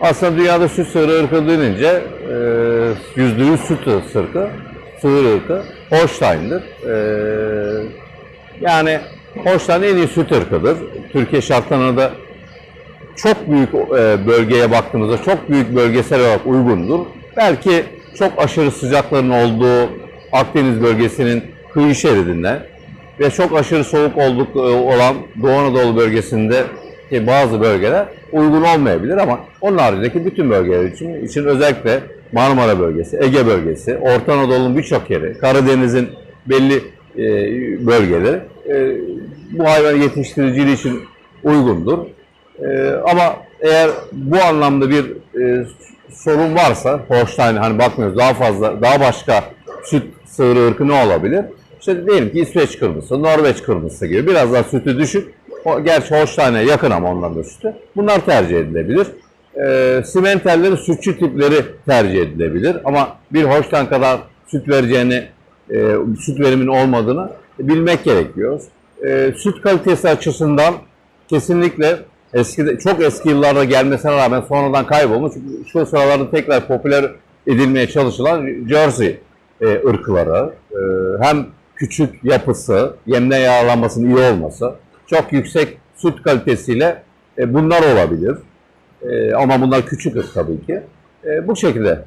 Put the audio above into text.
Aslında dünyada süt sığırı ırkı denince e, yüzde yüz süt ırkı, sığır ırkı Holstein'dir. E, yani Holstein en iyi süt ırkıdır. Türkiye şartlarına da çok büyük e, bölgeye baktığımızda çok büyük bölgesel olarak uygundur. Belki çok aşırı sıcakların olduğu Akdeniz bölgesinin kıyı şeridinde ve çok aşırı soğuk olduk olan Doğu Anadolu bölgesinde ki bazı bölgeler uygun olmayabilir ama onun haricindeki bütün bölgeler için, için özellikle Marmara bölgesi, Ege bölgesi, Orta Anadolu'nun birçok yeri, Karadeniz'in belli e, bölgeleri e, bu hayvan yetiştiriciliği için uygundur. Ee, ama eğer bu anlamda bir e, sorun varsa, Holstein hani bakmıyoruz daha fazla, daha başka süt sığırı ırkı ne olabilir? İşte diyelim ki İsveç kırmızısı, Norveç kırmızısı gibi biraz daha sütü düşük. O, gerçi Holstein'e yakın ama onların da sütü. Bunlar tercih edilebilir. Ee, simentelleri, sütçü tipleri tercih edilebilir. Ama bir Holstein kadar süt vereceğini, e, süt veriminin olmadığını bilmek gerekiyor. Ee, süt kalitesi açısından kesinlikle eski çok eski yıllarda gelmesine rağmen sonradan kaybolmuş. Şu sıralarda tekrar popüler edilmeye çalışılan Jersey e, ırkları. E, hem küçük yapısı, yemle yağlanmasının iyi olması, çok yüksek süt kalitesiyle e, bunlar olabilir. E, ama bunlar küçük ırk tabii ki. E, bu şekilde